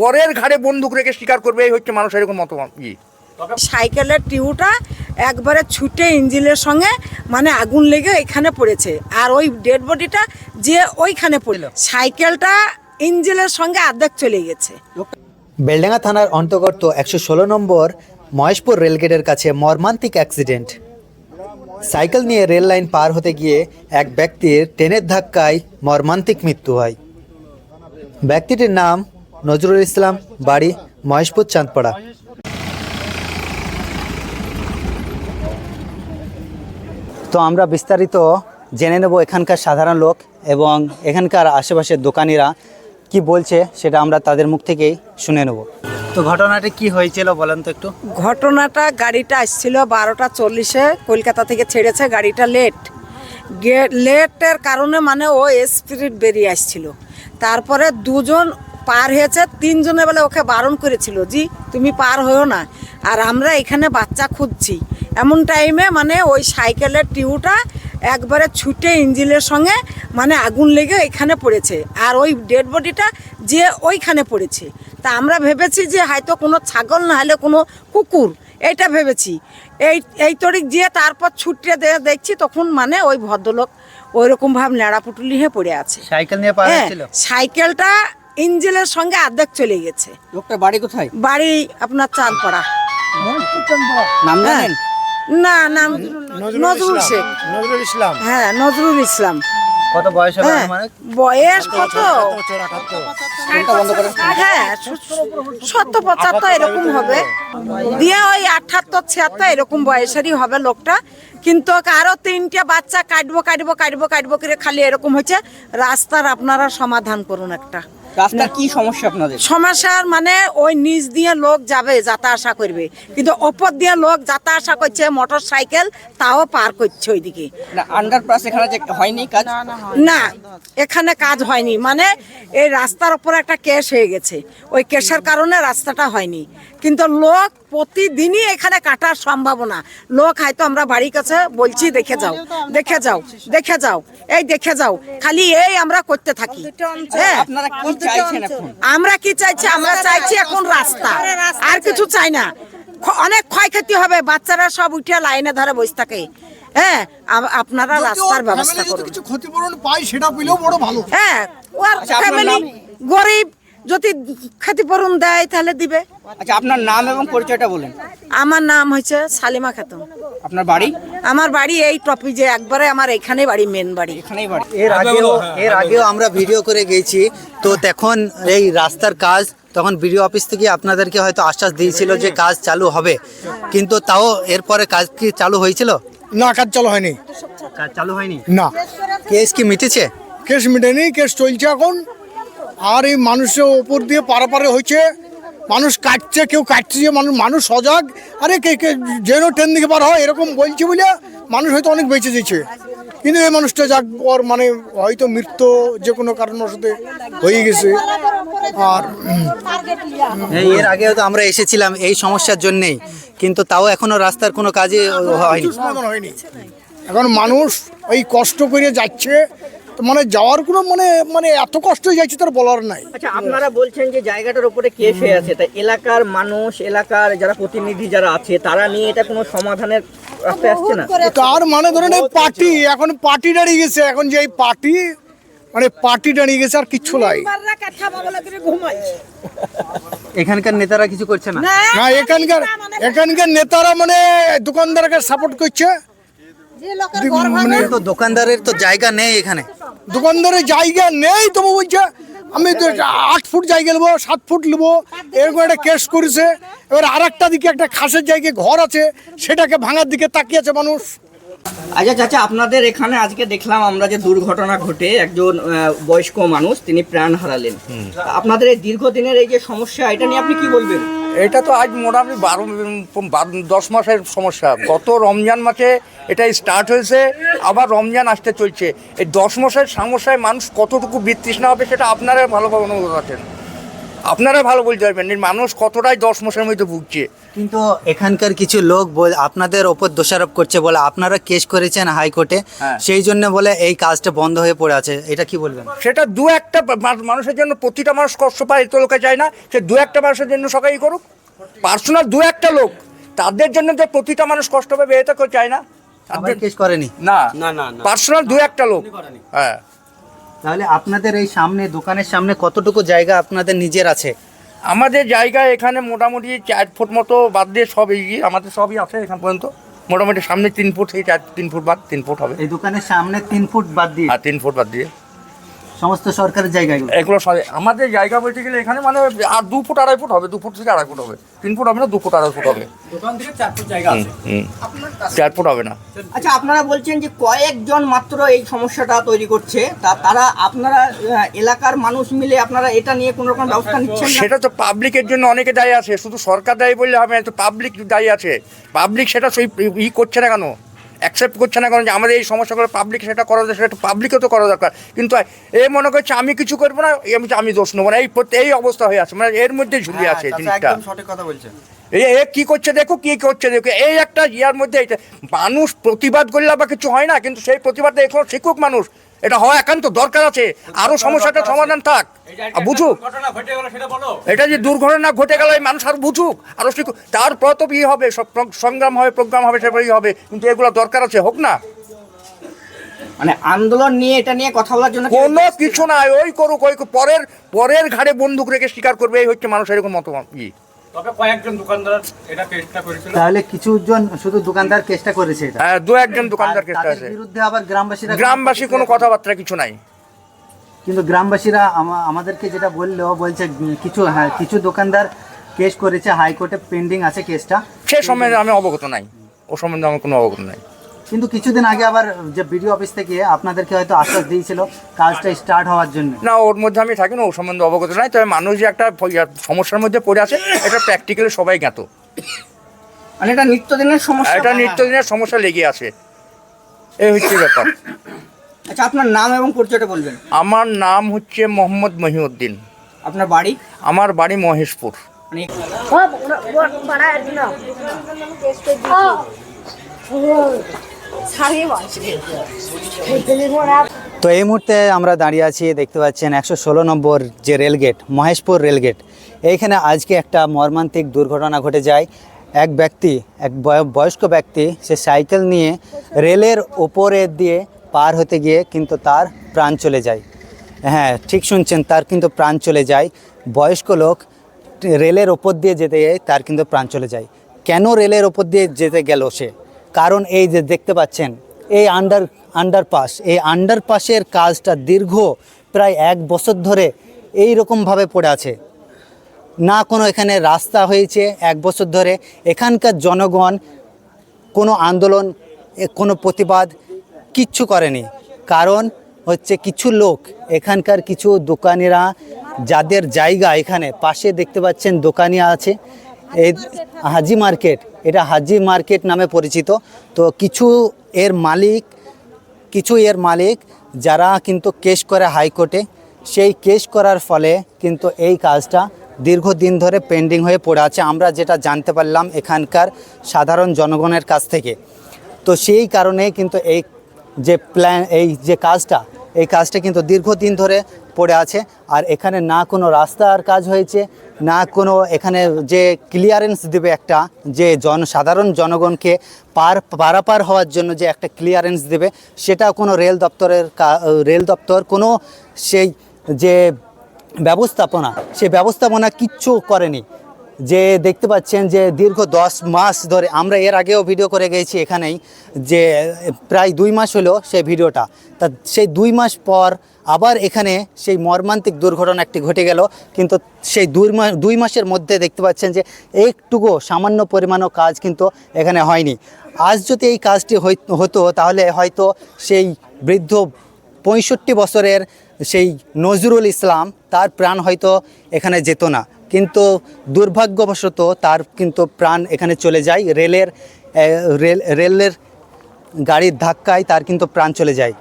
পরের ঘাড়ে বন্দুক রেখে স্বীকার করবে এই হচ্ছে মানুষের এরকম মত ই। সাইকেলের টিউটা একবারে ছুটে ইঞ্জিনের সঙ্গে মানে আগুন লেগে এখানে পড়েছে। আর ওই ডেড বডিটা যে ওইখানে পড়ল। সাইকেলটা ইঞ্জিনের সঙ্গে অর্ধেক চলে গেছে। বেলডাঙ্গা থানার অন্তর্গত একশো ষোলো নম্বর মহেশপুর রেলগেটের কাছে মর্মান্তিক অ্যাক্সিডেন্ট। সাইকেল নিয়ে রেল লাইন পার হতে গিয়ে এক ব্যক্তির ট্রেনের ধাক্কায় মর্মান্তিক মৃত্যু হয়। ব্যক্তিটির নাম নজরুল ইসলাম বাড়ি মহেশপুর চাঁদপাড়া। তো আমরা বিস্তারিত জেনে নেব এখানকার সাধারণ লোক এবং এখানকার আশেপাশের দোকানিরা কি বলছে সেটা আমরা তাদের মুখ থেকেই শুনে নেব। তো ঘটনাটি কি হয়েছিল বলেন তো একটু। ঘটনাটা গাড়িটা আসছিল বারোটা চল্লিশে কলকাতা থেকে ছেড়েছে গাড়িটা লেট লেটের কারণে মানে ও স্পিরিট বেরিয়ে আসছিল। তারপরে দুজন পার হয়েছে তিনজনে বলে ওকে বারণ করেছিল জি তুমি পার হয়েও না। আর আমরা এখানে বাচ্চা খুঁজছি। এমন টাইমে মানে ওই সাইকেলের টিউটা একবারে ছুটে ইঞ্জিনের সঙ্গে মানে আগুন লেগে এখানে পড়েছে। আর ওই ডেড বডিটা যে ওইখানে পড়েছে। তা আমরা ভেবেছি যে হয়তো কোনো ছাগল না হলে কোনো কুকুর এইটা ভেবেছি। এই এই তরিক দিয়ে তারপর ছুটে দেখছি তখন মানে ওই ভদ্রলোক ওই রকম ভাব পুটুলি হয়ে পড়ে আছে। সাইকেল নিয়ে হ্যাঁ, সাইকেলটা ইঞ্জিনের সঙ্গে অর্ধেক চলে গেছে। লোকটার বাড়ি কোথায়? বাড়ি আপনার চাঁদপাড়া। নাম হ্যাঁ। না নাম নজরুল শেখ। নজরুল ইসলাম। হ্যাঁ নজরুল ইসলাম। কত বয়স হবে হ্যাঁ মানে বয়স কত? হ্যাঁ সত্তর পঁচাত্তর এরকম হবে। দিয়ে ওই আঠাত্তর ছিয়াত্তর এরকম বয়সেরই হবে লোকটা। কিন্তু আরও তিনটে বাচ্চা কাটবো কাটবো কাটবো কাটবো করে খালি এরকম হচ্ছে। রাস্তার আপনারা সমাধান করুন একটা। রাস্তার কি সমস্যা আপনাদের? সমস্যার মানে ওই নিচ দিয়ে লোক যাবে যাতা আসা করবে। কিন্তু ওপর দিয়ে লোক যাতা আসা করছে মোটর সাইকেল তাও পার করছে ওইদিকে। না আন্ডারপাস এখানে যে হয়নি কাজ? না এখানে কাজ হয়নি। মানে এই রাস্তার ওপর একটা কেস হয়ে গেছে। ওই কেসের কারণে রাস্তাটা হয়নি। কিন্তু লোক প্রতিদিনই এখানে কাটার সম্ভাবনা। লোক হয়তো আমরা বাড়ির কাছে বলছি দেখে যাও দেখে যাও দেখে যাও এই দেখে যাও খালি এই আমরা করতে থাকি। হ্যাঁ। আমরা কি চাইছি? আমরা চাইছি এখন রাস্তা। আর কিছু চাই। না। অনেক ক্ষয়ক্ষতি হবে বাচ্চারা সব উঠে লাইনে ধরে বসে থাকে। হ্যাঁ আপনারা রাস্তার ব্যবস্থা করুন। কিছু ক্ষতিপূরণ পাই সেটা পেলেও বড় ভালো। হ্যাঁ ওর আচ্ছা, ফ্যামিলি গরিব যদি ক্ষতিপূরণ দেয় তাহলে দিবে। আচ্ছা আপনার নাম এবং পরিচয়টা বলেন। আমার নাম হচ্ছে সালিমা খাতুন। আপনার বাড়ি? আমার বাড়ি এই টপি যে একবারে আমার এখানে বাড়ি মেন বাড়ি। এখানেই বাড়ি। এর আগেও এর আগেও আমরা ভিডিও করে গেছি। তো তখন এই রাস্তার কাজ তখন বিডিও অফিস থেকে আপনাদেরকে হয়তো আশ্বাস দিয়েছিল যে কাজ চালু হবে। কিন্তু তাও এরপরে কাজ কি চালু হয়েছিল? না কাজ চালু হয়নি। কাজ চালু হয়নি? না। কেস কি মিটেছে? কেস মিটেনি কেস চলছে এখন। আর এই মানুষের ওপর দিয়ে পারাপারে হয়েছে। মানুষ কাটছে কেউ কাটছে যে মানুষ মানুষ সজাগ। আরে কে কে যেন ট্রেন দিকে পার হয় এরকম বলছে বলে মানুষ হয়তো অনেক বেঁচে দিচ্ছে কিন্তু এই মানুষটা যাক ওর মানে হয়তো মৃত্যু যে কোনো কারণবশত হয়ে গেছে। আর এর আগে তো আমরা এসেছিলাম এই সমস্যার জন্যেই। কিন্তু তাও এখনও রাস্তার কোনো কাজে হয়নি। এখন মানুষ ওই কষ্ট করে যাচ্ছে মানে যাওয়ার কোনো মানে মানে এত কষ্ট হয়ে যাচ্ছে তার বলার নাই। আচ্ছা আপনারা বলছেন যে জায়গাটার উপরে কেস হয়ে আছে তাই এলাকার মানুষ এলাকার যারা প্রতিনিধি যারা আছে তারা নিয়ে এটা কোনো সমাধানের রাস্তায় আসছে না? তার মানে ধরেন এই পার্টি এখন পার্টি দাঁড়িয়ে গেছে এখন যে এই পার্টি মানে পার্টি দাঁড়িয়ে গেছে আর কিচ্ছু নাই। এখানকার নেতারা কিছু করছে না? না এখানকার এখানকার নেতারা মানে দোকানদারকে সাপোর্ট করছে। মানে তো দোকানদারের তো জায়গা নেই এখানে। দোকানদারের জায়গা নেই তবু বলছে আমি তো আট ফুট জায়গা নেব সাত ফুট নেব এরকম একটা কেস করেছে। এবার আর একটা দিকে একটা খাসের জায়গায় ঘর আছে সেটাকে ভাঙার দিকে তাকিয়েছে মানুষ। আচ্ছা চাচা আপনাদের এখানে আজকে দেখলাম আমরা যে দুর্ঘটনা ঘটে একজন বয়স্ক মানুষ তিনি প্রাণ হারালেন। আপনাদের এই দীর্ঘদিনের এই যে সমস্যা এটা নিয়ে আপনি কি বলবেন? এটা তো আজ মোটামুটি বারো দশ মাসের সমস্যা। গত রমজান মাসে এটা স্টার্ট হয়েছে, আবার রমজান আসতে চলছে। এই দশ মাসের সমস্যায় মানুষ কতটুকু বিতৃষ্ণা হবে সেটা আপনারা ভালোভাবে অনুভব আছেন আপনারা ভালো বলতে পারবেন মানুষ কতটাই দশ মাসের মধ্যে ভুগছে। কিন্তু এখানকার কিছু লোক বল- আপনাদের ওপর দোষারোপ করছে বলে আপনারা কেস করেছেন হাইকোর্টে হ্যাঁ। সেই জন্য বলে এই কাজটা বন্ধ হয়ে পড়ে আছে এটা কি বলবেন? সেটা দু একটা মানুষের জন্য প্রতিটা মানুষ কষ্ট পায় এত লোকে চায় না সে দু একটা মানুষের জন্য সবাই করুক। পার্সোনাল দু একটা লোক তাদের জন্য যে প্রতিটা মানুষ কষ্ট পাবে এটা কেউ চায় না। কেস করেনি? না। না না পার্সোনাল দু একটা লোক। হ্যাঁ। তাহলে আপনাদের এই সামনে দোকানের সামনে কতটুকু জায়গা আপনাদের নিজের আছে? আমাদের জায়গা এখানে মোটামুটি চার ফুট মতো বাদ দিয়ে সব এই আমাদের সবই আছে এখান পর্যন্ত। মোটামুটি সামনে তিন ফুট সেই চার তিন ফুট বাদ তিন ফুট হবে। এই দোকানের সামনে তিন ফুট বাদ দিয়ে? আর তিন ফুট বাদ দিয়ে। সমস্ত সরকারের জায়গাগুলো। এগুলো আমাদের জায়গা বলতে গেলে এখানে মানে আর দু ফুট আড়াই ফুট হবে দু ফুট থেকে আড়াই ফুট হবে। তিন ফুট হবে না দু ফুট আড়াই ফুট হবে। দোকান থেকে চার ফুট জায়গা আছে। চার ফুট হবে না। আচ্ছা আপনারা বলছেন যে কয়েকজন মাত্র এই সমস্যাটা তৈরি করছে। তা তারা আপনারা এলাকার মানুষ মিলে আপনারা এটা নিয়ে কোনো রকম ব্যবস্থা নিচ্ছেন সেটা তো পাবলিকের জন্য অনেকে দায়ী আছে। শুধু সরকার দায়ী বললে হবে না তো পাবলিক দায়ী আছে। পাবলিক সেটা সেই ই করছে না কেন? অ্যাকসেপ্ট করছে না কারণ যে আমাদের এই সমস্যাগুলো পাবলিক সেটা করা দরকার সেটা পাবলিকও তো করা দরকার। কিন্তু এ মনে করছে আমি কিছু করব না আমি আমি দোষ নেব না। এই এই অবস্থা হয়ে আছে। মানে এর মধ্যে ঝুলে আছে জিনিসটা। সঠিক কথা বলছেন। এই এ কি করছে দেখো কি করছে দেখো। এই একটা ইয়ার মধ্যে এইটা মানুষ প্রতিবাদ করলে বা কিছু হয় না কিন্তু সেই প্রতিবাদটা এখনও শিখুক মানুষ। এটা হয় একান্ত দরকার আছে। আরও সমস্যাটা সমাধান থাক। বুঝুক। এটা যে দুর্ঘটনা ঘটে গেল এই মানুষ আর বুঝুক। আরও শিখুক তারপর তো ইয়ে হবে সব সংগ্রাম হবে প্রোগ্রাম হবে সেভাবেই হবে। কিন্তু এগুলো দরকার আছে হোক না। মানে আন্দোলন নিয়ে এটা নিয়ে কথা বলার জন্য কোনো কিছু নাই ওই করুক ওই করুক। পরের পরের ঘাড়ে বন্দুক রেখে স্বীকার করবে এই হচ্ছে মানুষ এরকম মতামত ই তবে কয়েকজন দোকানদার এটা চেষ্টা করেছিল। তাহলে কিছুজন শুধু দোকানদার কেসটা করেছে এটা? হ্যাঁ দু একজন দোকানদার কেসটা আছে বিরুদ্ধে আবার গ্রামবাসীরা গ্রামবাসী কোনো কথাবার্তা কিছু নাই। কিন্তু গ্রামবাসীরা আমাদেরকে যেটা বলল বলছে কিছু হ্যাঁ কিছু দোকানদার কেস করেছে হাইকোর্টে পেন্ডিং আছে কেসটা সে সম্বন্ধে আমি অবগত নাই। ও সম্বন্ধে আমার কোনো অবগত নাই। কিন্তু কিছুদিন আগে আবার যে বিডিও অফিস থেকে আপনাদেরকে হয়তো আশ্বাস দিয়েছিল কাজটা স্টার্ট হওয়ার জন্য। না ওর মধ্যে আমি থাকি না ও সম্বন্ধে অবগত নাই তবে মানুষ যে একটা সমস্যার মধ্যে পড়ে আছে এটা প্র্যাকটিক্যালি সবাই জ্ঞাত। মানে এটা নিত্যদিনের সমস্যা এটা নিত্যদিনের সমস্যা লেগে আছে। এই হচ্ছে ব্যাপার। আচ্ছা আপনার নাম এবং পরিচয়টা বলবেন। আমার নাম হচ্ছে মোহাম্মদ মহিউদ্দিন। আপনার বাড়ি? আমার বাড়ি মহেশপুর। মানে তো এই মুহূর্তে আমরা দাঁড়িয়ে আছি, দেখতে পাচ্ছেন একশো ষোলো নম্বর যে রেলগেট, মহেশপুর রেলগেট। এইখানে আজকে একটা মর্মান্তিক দুর্ঘটনা ঘটে যায়। এক ব্যক্তি, এক বয়- বয়স্ক ব্যক্তি, সে সাইকেল নিয়ে রেলের ওপরে দিয়ে পার হতে গিয়ে কিন্তু তার প্রাণ চলে যায়। হ্যাঁ ঠিক শুনছেন, তার কিন্তু প্রাণ চলে যায়। বয়স্ক লোক রেলের ওপর দিয়ে যেতে তার কিন্তু প্রাণ চলে যায়। কেন রেলের ওপর দিয়ে যেতে গেল সে? কারণ এই যে দেখতে পাচ্ছেন, এই আন্ডার আন্ডারপাস এই আন্ডারপাসের কাজটা দীর্ঘ প্রায় এক বছর ধরে এই রকমভাবে পড়ে আছে। না কোনো এখানে রাস্তা হয়েছে এক বছর ধরে। এখানকার জনগণ কোনো আন্দোলন কোনো প্রতিবাদ কিচ্ছু করেনি। কারণ হচ্ছে কিছু লোক, এখানকার কিছু দোকানিরা যাদের জায়গা এখানে, পাশে দেখতে পাচ্ছেন দোকানি আছে। এই হাজি মার্কেট এটা হাজি মার্কেট নামে পরিচিত। তো কিছু এর মালিক, কিছু এর মালিক যারা কিন্তু কেস করে হাইকোর্টে, সেই কেস করার ফলে কিন্তু এই কাজটা দীর্ঘদিন ধরে পেন্ডিং হয়ে পড়ে আছে। আমরা যেটা জানতে পারলাম এখানকার সাধারণ জনগণের কাছ থেকে। তো সেই কারণে কিন্তু এই যে প্ল্যান এই যে কাজটা এই কাজটা কিন্তু দীর্ঘদিন ধরে পড়ে আছে। আর এখানে না কোনো রাস্তার কাজ হয়েছে, না কোনো এখানে যে ক্লিয়ারেন্স দেবে একটা, যে জন সাধারণ জনগণকে পার পারাপার হওয়ার জন্য যে একটা ক্লিয়ারেন্স দেবে, সেটা কোনো রেল দপ্তরের রেল দপ্তর, কোনো সেই যে ব্যবস্থাপনা, সে ব্যবস্থাপনা কিচ্ছু করেনি। যে দেখতে পাচ্ছেন যে দীর্ঘ দশ মাস ধরে আমরা এর আগেও ভিডিও করে গেছি এখানেই, যে প্রায় দুই মাস হলো সেই ভিডিওটা তা সেই দুই মাস পর আবার এখানে সেই মর্মান্তিক দুর্ঘটনা একটি ঘটে গেল। কিন্তু সেই দুই মাস দুই মাসের মধ্যে দেখতে পাচ্ছেন যে একটুকু সামান্য পরিমাণও কাজ কিন্তু এখানে হয়নি। আজ যদি এই কাজটি হতো তাহলে হয়তো সেই বৃদ্ধ পঁয়ষট্টি বছরের সেই নজরুল ইসলাম তার প্রাণ হয়তো এখানে যেত না। কিন্তু দুর্ভাগ্যবশত তার কিন্তু প্রাণ এখানে চলে যায়। রেলের রেল, রেলের গাড়ির ধাক্কায় তার কিন্তু প্রাণ চলে যায়।